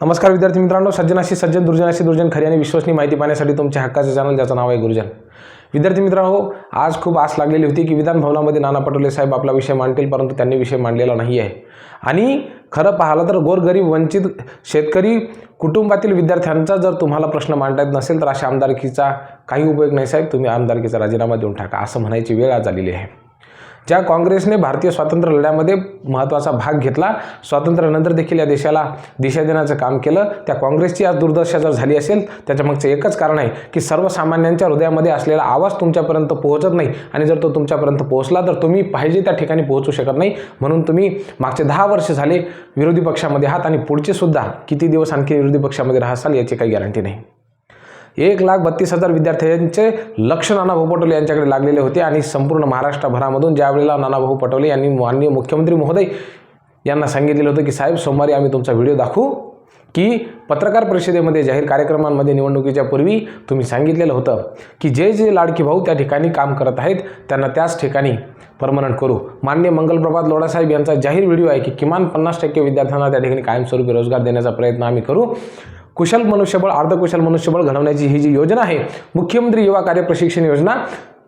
नमस्कार विद्यार्थी मित्रांनो सज्जनाशी सज्जन दुर्जनाशी दुर्जन खरी आणि विश्वसनीय माहिती पाहण्यासाठी तुमच्या हक्काचं चॅनल ज्याचं नाव आहे गुरुजन. विद्यार्थी मित्रांनो आज खूप आस लागलेली होती की विधान भवनामध्ये नाना पटोले साहेब आपला विषय मांडतील परंतु त्यांनी विषय मांडलेला नाही आहे. आणि खरं पाहिलं तर गोरगरीब वंचित शेतकरी कुटुंबातील विद्यार्थ्यांचा जर तुम्हाला प्रश्न मांडता येत नसेल तर अशा आमदारकीचा काही उपयोग नाही साहेब. तुम्ही आमदारकीचा राजीनामा देऊन टाका असं म्हणायची वेळ आज आलेली आहे. ज्या काँग्रेसने भारतीय स्वातंत्र्य लढ्यामध्ये महत्त्वाचा भाग घेतला स्वातंत्र्यानंतर देखील या देशाला दिशा देण्याचं काम केलं. त्या काँग्रेसची आज दुर्दशा जर झाली असेल त्याच्या मागचं एकच कारण आहे की सर्वसामान्यांच्या हृदयामध्ये असलेला आवाज तुमच्यापर्यंत पोहोचत नाही. आणि जर तो तुमच्यापर्यंत पोहोचला तर तुम्ही पाहिजे त्या ठिकाणी पोहोचू शकत नाही. म्हणून तुम्ही मागचे दहा वर्ष झाले विरोधी पक्षामध्ये आहात आणि पुढचे सुद्धा किती दिवस आणखी विरोधी पक्षामध्ये राहसाल याची काही गॅरंटी नाही. एक लाख बत्तीस हजार विद्यार्थ्यांचे लक्ष नानाभाऊ पटोले यांच्याकडे लागलेले होते आणि संपूर्ण महाराष्ट्रभरामधून ज्यावेळेला नानाभाऊ पटोले यांनी माननीय मुख्यमंत्री महोदय यांना सांगितलेलं होतं की साहेब सोमवारी आम्ही तुमचा व्हिडिओ दाखवू की पत्रकार परिषदेमध्ये जाहीर कार्यक्रमांमध्ये निवडणुकीच्या पूर्वी तुम्ही सांगितलेलं होतं की जे जे लाडकी भाऊ त्या ठिकाणी काम करत आहेत त्यांना त्याच ठिकाणी परमनंट करू. मान्य मंगलप्रभात लोडासाहेब यांचा जाहीर व्हिडिओ आहे की किमान पन्नास टक्के विद्यार्थ्यांना त्या ठिकाणी कायमस्वरूपी रोजगार देण्याचा प्रयत्न आम्ही करू. कुशल मनुष्यबळ अर्धकुशल मनुष्यबळ घडवण्याची ही जी योजना आहे मुख्यमंत्री युवा कार्य प्रशिक्षण योजना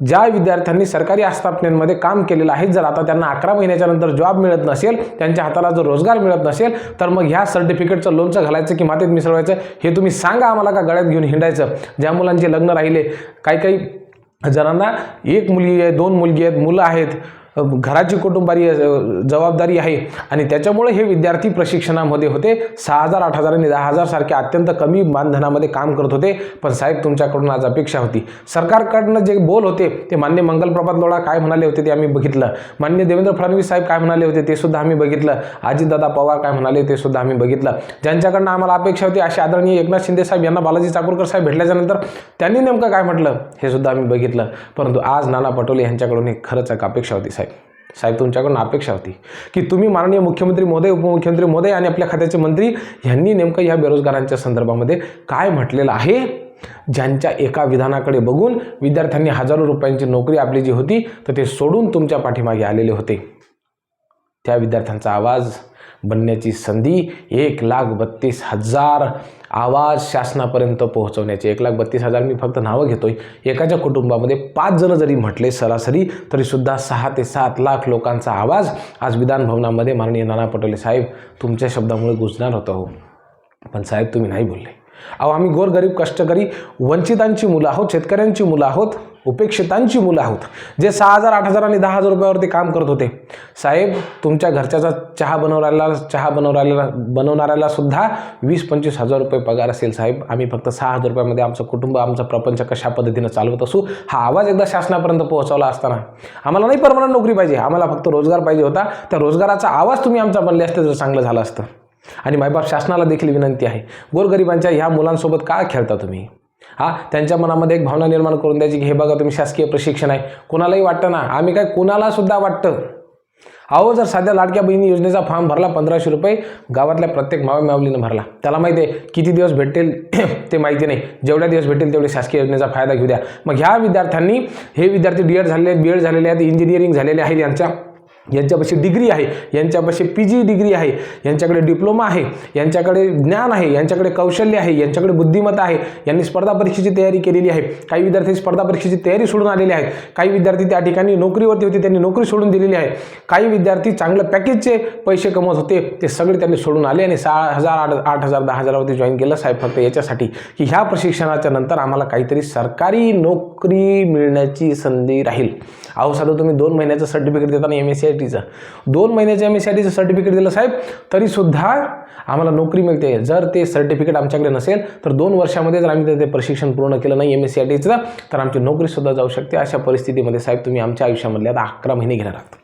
ज्या विद्यार्थ्यांनी सरकारी आस्थापनांमध्ये काम केलेलं आहे जर आता त्यांना अकरा महिन्याच्या नंतर जॉब मिळत नसेल त्यांच्या हाताला जर रोजगार मिळत नसेल तर मग ह्या सर्टिफिकेटचं लोनचं घालायचं की मातीत मिसळवायचं हे तुम्ही सांगा आम्हाला का गळ्यात घेऊन हिंडायचं? ज्या मुलांचे लग्न राहिले काही काही जणांना एक मुलगी आहे दोन मुलगी आहेत मुलं आहेत घराची कुटुंबारी जबाबदारी आहे आणि त्याच्यामुळे हे विद्यार्थी प्रशिक्षणामध्ये होते. सहा हजार आठ हजार आणि दहा हजार सारखे अत्यंत कमी मानधनामध्ये काम करत होते. पण साहेब तुमच्याकडून आज अपेक्षा होती. सरकारकडनं जे बोल होते ते मान्य मंगलप्रभात लोळा काय म्हणाले होते ते आम्ही बघितलं. मान्य देवेंद्र फडणवीस साहेब काय म्हणाले होते ते सुद्धा आम्ही बघितलं. अजितदादा पवार काय म्हणाले ते सुद्धा आम्ही बघितलं. ज्यांच्याकडनं आम्हाला अपेक्षा होती असे आदरणीय एकनाथ शिंदे साहेब यांना बालाजी चाकूरकर साहेब भेटल्याच्यानंतर त्यांनी नेमकं काय म्हटलं हे सुद्धा आम्ही बघितलं. परंतु आज नाना पटोले यांच्याकडून एक खरंच एक अपेक्षा होती साहेब. साहेब तुमच्याकडून अपेक्षा होती की तुम्ही माननीय मुख्यमंत्री मोदय उपमुख्यमंत्री मोदय आणि आपल्या खात्याचे मंत्री यांनी नेमकं या बेरोजगारांच्या संदर्भामध्ये काय म्हटलेलं आहे? ज्यांच्या एका विधानाकडे बघून विद्यार्थ्यांनी हजारो रुपयांची नोकरी आपली जी होती तर ते सोडून तुमच्या पाठीमागे आलेले होते. त्या विद्यार्थ्यांचा आवाज बनण्याची संधी एक लाख बत्तीस हजार आवाज शासनापर्यंत पोहोचवण्याची. एक लाख बत्तीस हजार मी फक्त नावं घेतोय. एकाच्या कुटुंबामध्ये पाच जण जरी म्हटले सरासरी तरीसुद्धा सहा ते सात लाख लोकांचा आवाज आज विधानभवनामध्ये माननीय नाना पटोले साहेब तुमच्या शब्दामुळे गुजणार होता हो. पण साहेब तुम्ही नाही बोलले. अहो आम्ही गोरगरीब कष्टकरी वंचितांची मुलं आहोत शेतकऱ्यांची मुलं आहोत उपेक्षितांची मुलं आहोत जे सहा हजार आठ हजार आणि दहा हजार रुपयावरती काम करत होते. साहेब तुमच्या घरच्याचा चहा बनवणाऱ्याला चहा बनवणाऱ्याला बनवणाऱ्याला सुद्धा वीस पंचवीस हजार रुपये पगार असेल साहेब. आम्ही फक्त सहा हजार रुपयामध्ये आमचं कुटुंब आमचा प्रपंच कशा पद्धतीनं चालवत असू हा आवाज एकदा शासनापर्यंत पोहोचवला असताना. आम्हाला नाही परमनंट नोकरी पाहिजे आम्हाला फक्त रोजगार पाहिजे होता. त्या रोजगाराचा आवाज तुम्ही आमचा बनले असते तर चांगलं झालं असतं. आणि मायबाप शासनाला देखील विनंती आहे गोरगरिबांच्या ह्या मुलांसोबत का खेळता तुम्ही? हा त्यांच्या मनामध्ये एक भावना निर्माण करून द्यायची की हे बघा तुम्ही शासकीय प्रशिक्षण आहे. कुणालाही वाटतं ना आम्ही काय कुणाला सुद्धा वाटतं? अहो जर साध्या लाडक्या बहिणी योजनेचा फॉर्म भरला पंधराशे रुपये गावातल्या प्रत्येक मावा मावलीनं भरला. त्याला माहिती आहे किती दिवस भेटेल ते माहिती नाही. जेवढ्या दिवस भेटेल तेवढे शासकीय योजनेचा फायदा घेऊ द्या. मग ह्या विद्यार्थ्यांनी हे विद्यार्थी डी एड झालेले आहेत बी एड झालेले आहेत इंजिनिअरिंग झालेले आहेत यांच्या यांच्यापाशी डिग्री आहे यांच्यापाशी पी जी डिग्री आहे यांच्याकडे डिप्लोमा आहे यांच्याकडे ज्ञान आहे यांच्याकडे कौशल्य आहे यांच्याकडे बुद्धिमत्ता आहे यांनी स्पर्धा परीक्षेची तयारी केलेली आहे. काही विद्यार्थी स्पर्धा परीक्षेची तयारी सोडून आलेले आहेत. काही विद्यार्थी त्या ठिकाणी नोकरीवरती होते त्यांनी नोकरी सोडून दिलेली आहे. काही विद्यार्थी चांगलं पॅकेजचे पैसे कमवत होते ते सगळे त्यांनी सोडून आले आणि सहा हजार आठ आठ हजार दहा हजारावरती जॉईन केलं साहेब फक्त याच्यासाठी की ह्या प्रशिक्षणाच्या नंतर आम्हाला काहीतरी सरकारी नोकरी मिळण्याची संधी राहील. अहो साधं तुम्ही दोन महिन्याचं सर्टिफिकेट देताना एम एस सी टीचं दोन महिन्याच्या एम एस सी आय टीचं सर्टिफिकेट दिलं साहेब. तरीसुद्धा आम्हाला नोकरी मिळते. जर ते सर्टिफिकेट आमच्याकडे नसेल तर दोन वर्षामध्ये जर आम्ही ते प्रशिक्षण पूर्ण केलं नाही एम एस सी आय टीचं तर आमची नोकरीसुद्धा जाऊ शकते. अशा परिस्थितीमध्ये साहेब तुम्ही आमच्या आयुष्यामधले आता अकरा महिने घेणार आहात.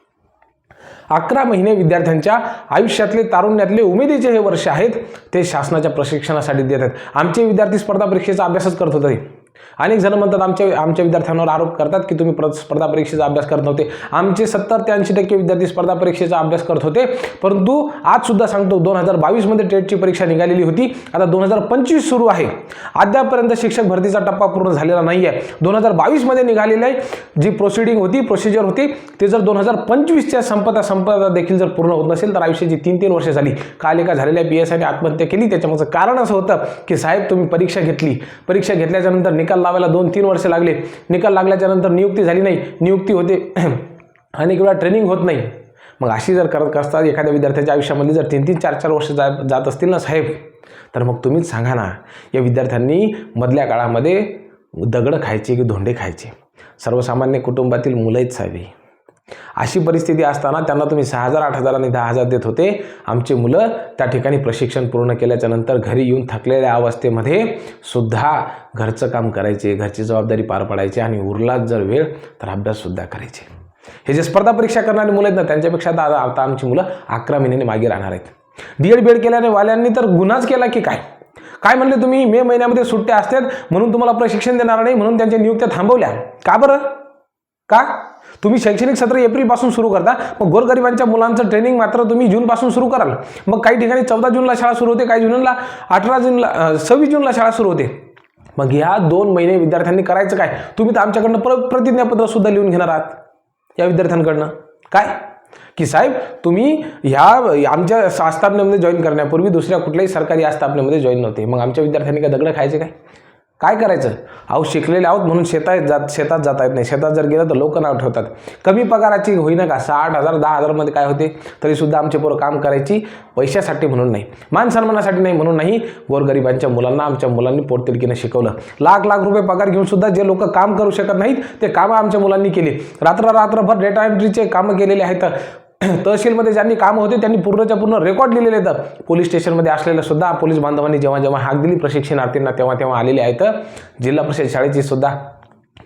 अकरा महिने विद्यार्थ्यांच्या आयुष्यातले तारुण्यातले उमेदीचे हे वर्ष आहेत ते शासनाच्या प्रशिक्षणासाठी देत आहेत. आमचे विद्यार्थी स्पर्धा परीक्षेचा अभ्यासच करत होते. अनेक जण म्हणतात आमच्या आमच्या विद्यार्थ्यांवर आरोप करतात की तुम्ही प्र स्पर्धा परीक्षेचा अभ्यास करत नव्हते. आमचे सत्तर ते ऐंशी टक्के विद्यार्थी स्पर्धा परीक्षेचा अभ्यास करत होते. परंतु आज सुद्धा सांगतो दोन हजार बावीसमध्ये टेटची परीक्षा निघालेली होती. आता दोन हजार पंचवीस सुरू आहे. अद्यापर्यंत शिक्षक भरतीचा टप्पा पूर्ण झालेला नाही आहे दोन हजार बावीसमध्ये निघालेली आहे. जी प्रोसिडिंग होती प्रोसिजर होती ते जर दोन हजार पंचवीसच्या संपता संपदा देखील जर पूर्ण होत नसेल तर आयुष्याची तीन तीन वर्षे झाली. काल एका झालेल्या पी एस आयने आत्महत्या केली. त्याच्यामागचं कारण असं होतं की साहेब तुम्ही परीक्षा घेतली. परीक्षा घेतल्याच्यानंतर निकाल लावायला दोन तीन वर्ष लागले. निकाल लागल्याच्या नंतर नियुक्ती झाली नाही. नियुक्ती होते. अनेक वेळा ट्रेनिंग होत नाही. मग अशी जर करत असतात एखाद्या विद्यार्थ्याच्या आयुष्यामध्ये जर तीन तीन चार चार वर्ष जा जात असतील ना साहेब? तर मग तुम्हीच सांगा ना या विद्यार्थ्यांनी मधल्या काळामध्ये दगडं खायचे की धोंडे खायचे? सर्वसामान्य कुटुंबातील मुलंच साहेब अशी परिस्थिती असताना त्यांना तुम्ही सहा हजार आठ हजार आणि दहा हजार देत होते. आमचे मुलं त्या ठिकाणी प्रशिक्षण पूर्ण केल्याच्यानंतर घरी येऊन थकलेल्या अवस्थेमध्ये सुद्धा घरचं काम करायचे घरची जबाबदारी पार पाडायची आणि उरलाच जर वेळ तर अभ्याससुद्धा करायचे. हे जे स्पर्धा परीक्षा करणारे मुलं आहेत ना त्यांच्यापेक्षा आता आता आमची मुलं अकरा महिन्याने मागे राहणार आहेत. डीएड बीएड केल्याने वाल्यांनी तर गुन्हाच केला की काय? काय म्हणले तुम्ही? मे महिन्यामध्ये सुट्ट्या असतात म्हणून तुम्हाला प्रशिक्षण देणार नाही म्हणून त्यांच्या नियुक्त्या थांबवल्या. का बरं? का? तुम्ही शैक्षणिक सत्र एप्रिलपासून सुरू करता मग गोरगरिबांच्या मुलांचं ट्रेनिंग मात्र तुम्ही जूनपासून सुरू कराल. मग काही ठिकाणी चौदा जूनला शाळा सुरू होते काही जूनला अठरा जूनला सव्वीस जूनला शाळा सुरू होते. मग ह्या दोन महिने विद्यार्थ्यांनी करायचं काय? तुम्ही तर आमच्याकडनं प्र प्रतिज्ञापत्रसुद्धा लिहून घेणार आहात या विद्यार्थ्यांकडनं. काय? की साहेब तुम्ही ह्या आमच्या आस्थापनेमध्ये जॉईन करण्यापूर्वी दुसऱ्या कुठल्याही सरकारी आस्थापनेमध्ये जॉईन नव्हते. मग आमच्या विद्यार्थ्यांनी काय दगडं खायचे काय? काय करायचं? अहो शिकलेले आहोत म्हणून शेतात जात शेतात जाता येत नाही. शेतात जर गेलं तर लोक नाव ठेवतात. कमी पगाराची होईना का साठ हजार दहा हजारमध्ये काय होते? तरीसुद्धा आमचे पोरं काम करायची पैशासाठी म्हणून नाही. मान सन्मानासाठी नाही म्हणून नाही. गोरगरिबांच्या मुलांना आमच्या मुलांनी पोटतिडकीनं शिकवलं. लाख लाख रुपये पगार घेऊन सुद्धा जे लोक काम करू शकत नाहीत ते कामं आमच्या मुलांनी केली. रात्र रात्रभर डेटा एंट्रीचे कामं केलेले आहेत. तहसीलमध्ये ज्यांनी कामं होते त्यांनी पूर्णच्या पूर्ण रेकॉर्ड लिहिलेले आहेत. पोलीस स्टेशनमध्ये असलेल्या सुद्धा पोलीस बांधवांनी जेव्हा जेव्हा हाक दिली प्रशिक्षणार्थींना तेव्हा तेव्हा आलेले आहेत. जिल्हा परिषद शाळेची सुद्धा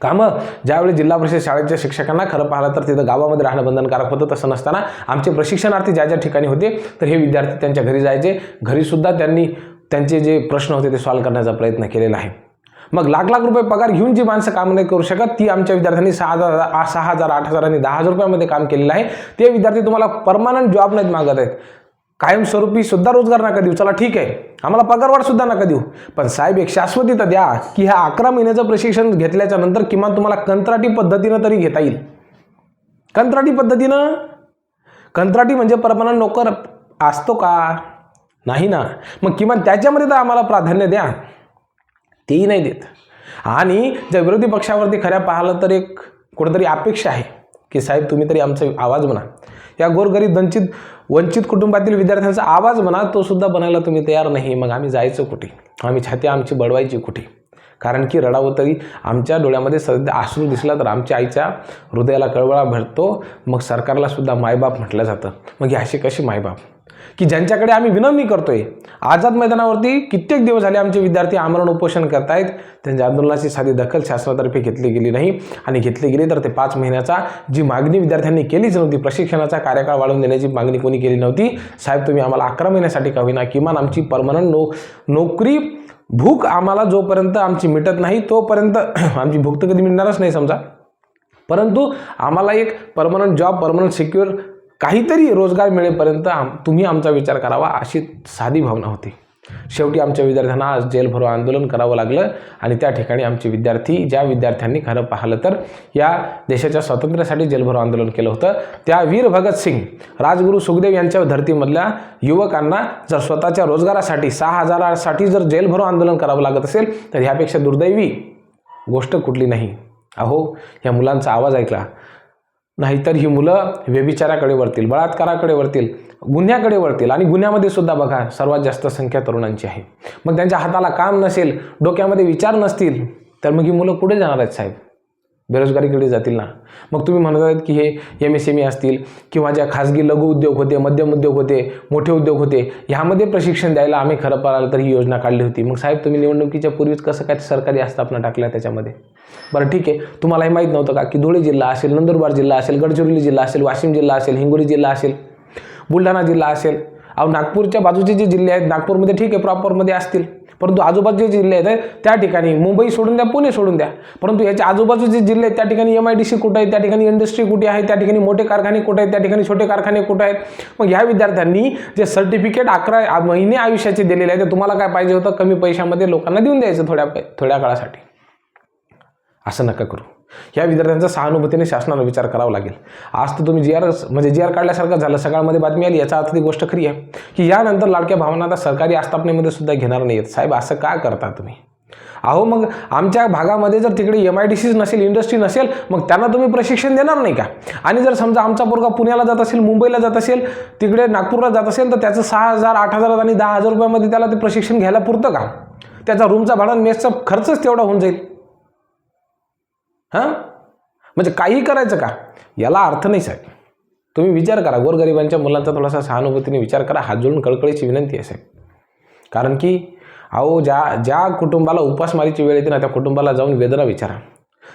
कामं. ज्यावेळी जिल्हा परिषद शाळेच्या शिक्षकांना खरं पाहिलं तर तिथं गावामध्ये राहणं बंधनकारक होतं तसं नसताना आमचे प्रशिक्षणार्थी ज्या ज्या ठिकाणी होते तर हे विद्यार्थी त्यांच्या घरी जायचे. घरीसुद्धा त्यांनी त्यांचे जे प्रश्न होते ते सॉल्व्ह करण्याचा प्रयत्न केलेला आहे. मग लाख लाख रुपये पगार घेऊन जी माणसं काम नाही करू शकत ती आमच्या विद्यार्थ्यांनी सहा हजार सहा हजार आठ हजार आणि दहा हजार रुपयामध्ये काम केलेलं आहे. ते विद्यार्थी तुम्हाला परमानंट जॉब नाहीत मागत आहेत. कायमस्वरूपी सुद्धा रोजगार नका देऊ. चला ठीक आहे. आम्हाला पगारवाढ सुद्धा नका देऊ. पण साहेब एक शाश्वती तर द्या की ह्या अकरा महिन्याचं प्रशिक्षण घेतल्याच्या नंतर किमान तुम्हाला कंत्राटी पद्धतीनं तरी घेता येईल. कंत्राटी पद्धतीनं? कंत्राटी म्हणजे परमानंट नोकर असतो का? नाही ना. मग किमान त्याच्यामध्ये तर आम्हाला प्राधान्य द्या. तेही नाही देत. आणि ज्या विरोधी पक्षावरती खऱ्या पाहिलं तर एक कुठेतरी अपेक्षा आहे की साहेब तुम्ही तरी आमचा आवाज म्हणा. या गोरगरीब दंचित वंचित कुटुंबातील विद्यार्थ्यांचा आवाज म्हणा तो सुद्धा बनायला तुम्ही तयार नाही. मग आम्ही जायचं कुठे? आम्ही छाती आमची बडवायची कुठे? कारण की रडावं तरी आमच्या डोळ्यामध्ये सध्या आश्रू दिसला तर आमच्या आईच्या हृदयाला कळवळा भरतो. मग सरकारला सुद्धा मायबाप म्हटलं जातं. मग ही अशी कशी मायबाप? की ज्यांच्याकडे आम्ही विनवणी करतोय आझाद मैदानावरती कित्येक दिवस झाले आमचे विद्यार्थी आमरण उपोषण करतायत. त्यांच्या आंदोलनाची साधी दखल शासनातर्फे घेतली गेली नाही आणि घेतली गेली तर ते पाच महिन्याचा जी मागणी विद्यार्थ्यांनी केलीच नव्हती प्रशिक्षणाचा कार्यकाळ वाढवून देण्याची मागणी कोणी केली नव्हती. साहेब तुम्ही आम्हाला अकरा महिन्यासाठी का होईना किमान आमची परमनंट नो नोकरी भूक आम्हाला जोपर्यंत आमची मिटत नाही तोपर्यंत आमची भूक तर कधी मिळणारच नाही समजा. परंतु आम्हाला एक परमनंट जॉब परमनंट सिक्युअर काहीतरी रोजगार मिळेपर्यंत आम तुम्ही आमचा विचार करावा अशी साधी भावना होती. शेवटी आमच्या विद्यार्थ्यांना आज जेलभरो आंदोलन करावं लागलं आणि त्या ठिकाणी आमचे विद्यार्थी ज्या विद्यार्थ्यांनी खरं पाहिलं तर या देशाच्या स्वातंत्र्यासाठी जेलभरो आंदोलन केलं होतं त्या वीर भगतसिंग राजगुरू सुखदेव यांच्या धर्तीमधल्या युवकांना जर स्वतःच्या रोजगारासाठी सहा हजारासाठी जर जेलभरो आंदोलन करावं लागत असेल तर ह्यापेक्षा दुर्दैवी गोष्ट कुठली नाही. अहो या मुलांचा आवाज ऐकला. नाहीतर ही मुलं व्यभिचाराकडे वळतील बलात्काराकडे वळतील गुन्ह्याकडे वळतील आणि गुन्ह्यामध्ये सुद्धा बघा सर्वात जास्त संख्या तरुणांची आहे. मग त्यांच्या हाताला काम नसेल डोक्यामध्ये विचार नसतील तर मग ही मुलं कुठे जाणार आहेत साहेब. बेरोजगारीकडे जातील ना. मग तुम्ही म्हणत आहात की हे एम एस एम ई असतील किंवा ज्या खाजगी लघु उद्योग होते मध्यम उद्योग होते मोठे उद्योग होते ह्यामध्ये प्रशिक्षण द्यायला आम्ही खरं पाहिलं तर ही योजना काढली होती. मग साहेब तुम्ही निवडणुकीच्या पूर्वीच कसं काय सरकारी आस्थापना टाकल्या त्याच्यामध्ये? बरं ठीक आहे. तुम्हाला हे माहीत नव्हतं का की धुळे जिल्हा असेल नंदुरबार जिल्हा असेल गडचिरोली जिल्हा असेल वाशिम जिल्हा असेल हिंगोली जिल्हा असेल बुलढाणा जिल्हा असेल अहो नागपूरच्या बाजूचे जे जिल्हे आहेत नागपूरमध्ये ठीक आहे प्रॉपरमध्ये असतील. परंतु आजूबाजूचे जिल्हे आहेत त्या ठिकाणी मुंबई सोडून द्या पुणे सोडून द्या. परंतु याच्या आजूबाजूचे जिल्हे आहेत त्या ठिकाणी एम आय डी सी कुठं आहे त्या ठिकाणी इंडस्ट्री कुठे आहे त्या ठिकाणी मोठे कारखाने कुठे आहेत त्या ठिकाणी छोटे कारखाने कुठे आहेत? मग ह्या विद्यार्थ्यांनी जे सर्टिफिकेट अकरा महिने आयुष्याचे दिलेले आहे ते तुम्हाला काय पाहिजे होतं? कमी पैशामध्ये लोकांना देऊन द्यायचं थोड्या थोड्या काळासाठी. असं नका करू. या विद्यार्थ्यांचा सहानुभूतीने शासनाला विचार करावा लागेल. आज तर तुम्ही जी आर म्हणजे जी आर काढल्यासारखं झालं. सकाळमध्ये बातमी आली. याचा अर्थ ती गोष्ट खरी आहे की यानंतर लाडक्या भावना आता सरकारी आस्थापनेमध्ये सुद्धा घेणार नाही आहेत साहेब असं का करता तुम्ही? अहो मग आमच्या भागामध्ये जर तिकडे एम आय डी सीज नसेल इंडस्ट्री नसेल मग त्यांना तुम्ही प्रशिक्षण देणार नाही का? आणि जर समजा आमचा पोरगा पुण्याला जात असेल मुंबईला जात असेल तिकडे नागपूरला जात असेल तर त्याचं सहा हजार आठ हजार आणि दहा हजार रुपयामध्ये त्याला ते प्रशिक्षण घ्यायला पुरतं का? त्याचा रूमचा भाडा मेसचा खर्चच तेवढा होऊन जाईल. हां? म्हणजे काही करायचं का? याला अर्थ नाही साहेब. तुम्ही विचार करा गोरगरिबांच्या मुलांचा थोडासा सहानुभूतीने विचार करा हात जोडून कळकळीची विनंती आहे साहेब. कारण की अहो ज्या ज्या कुटुंबाला उपासमारीची वेळ येते ना त्या कुटुंबाला जाऊन वेदना विचारा.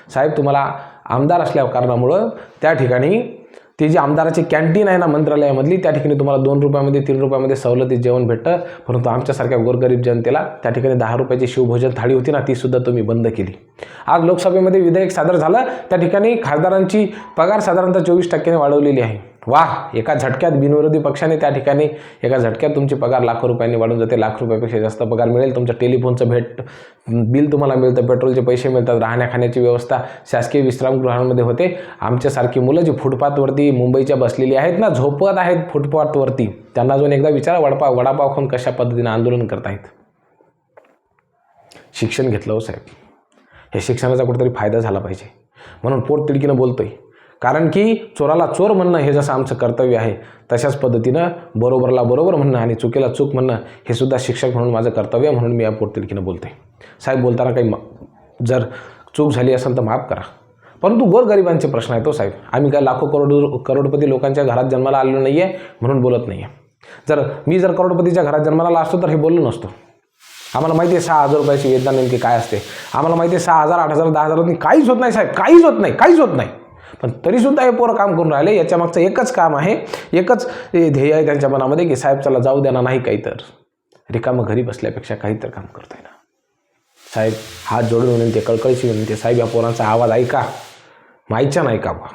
साहेब तुम्हाला आमदार असल्या कारणामुळं त्या ठिकाणी ते जी आमदाराची कॅन्टीन आहे ना मंत्रालयामधली त्या ठिकाणी तुम्हाला दोन रुपयामध्ये तीन रुपयामध्ये सवलतीत जेवण भेटतं. परंतु आमच्यासारख्या गोरगरीब जनतेला त्या ठिकाणी दहा रुपयाची शिवभोजन थाळी होती ना ती सुद्धा तुम्ही बंद केली. आज लोकसभेमध्ये विधेयक सादर झालं. त्या ठिकाणी खासदारांची पगार साधारणतः चोवीस टक्क्याने वाढवलेली आहे. वाह एका झटक्यात बिनविरोधी पक्षाने त्या ठिकाणी एका झटक्यात तुमची पगार लाखो रुपयांनी वाढून जाते लाख रुपयापेक्षा जास्त पगार मिळेल तुमचं टेलिफोनचं भेट बिल तुम्हाला मिळतं पेट्रोलचे पैसे मिळतात राहण्याखाण्याची व्यवस्था शासकीय विश्रामगृहांमध्ये होते. आमच्यासारखी मुलं जी फुटपाथवरती मुंबईच्या बसलेली आहेत ना झोपत आहेत फुटपाथवरती त्यांना अजून एकदा विचारा वडापाव वडापाव खाऊन कशा पद्धतीने आंदोलन करतायत. शिक्षण घेतलं हो साहेब. हे शिक्षणाचा कुठेतरी फायदा झाला पाहिजे. म्हणून पोट तिडकीनं बोलतोय. कारण की चोराला चोर म्हणणं हे जसं आमचं कर्तव्य आहे तशाच पद्धतीनं बरोबरला बरोबर म्हणणं आणि चुकीला चूक म्हणणं हे सुद्धा शिक्षक म्हणून माझं कर्तव्य म्हणून मी या पोट बोलते. साहेब बोलताना काही जर चूक झाली असेल तर माफ करा. परंतु गोरगरिबांचे प्रश्न आहेत तो साहेब. आम्ही काय लाखो करोड करोडपती लोकांच्या घरात जन्माला आलेलो नाही आहे म्हणून बोलत नाही आहे जर मी जर करोडपतीच्या घरात जन्माला आला असतो तर हे बोललो नसतो. आम्हाला माहिती आहे सहा हजार रुपयाची वेदना नेमकी काय असते? आम्हाला माहिती आहे सहा हजार आठ हजार दहा हजारांनी काहीच होत नाही साहेब. काहीच होत नाही काहीच होत नाही. पण तरीसुद्धा हे पोरं काम करून राहिले. याच्या मागचं एकच काम आहे. एकच ध्येय आहे त्यांच्या मनामध्ये की साहेब चला जाऊ द्या ना नाही काही तर. रिकामं घरी बसल्यापेक्षा काही तर काम करता येणार. साहेब हात जोडून विनंती कळकळीची विनंती साहेब या पोरांचा आवाज ऐका. माईच्या नाही का बा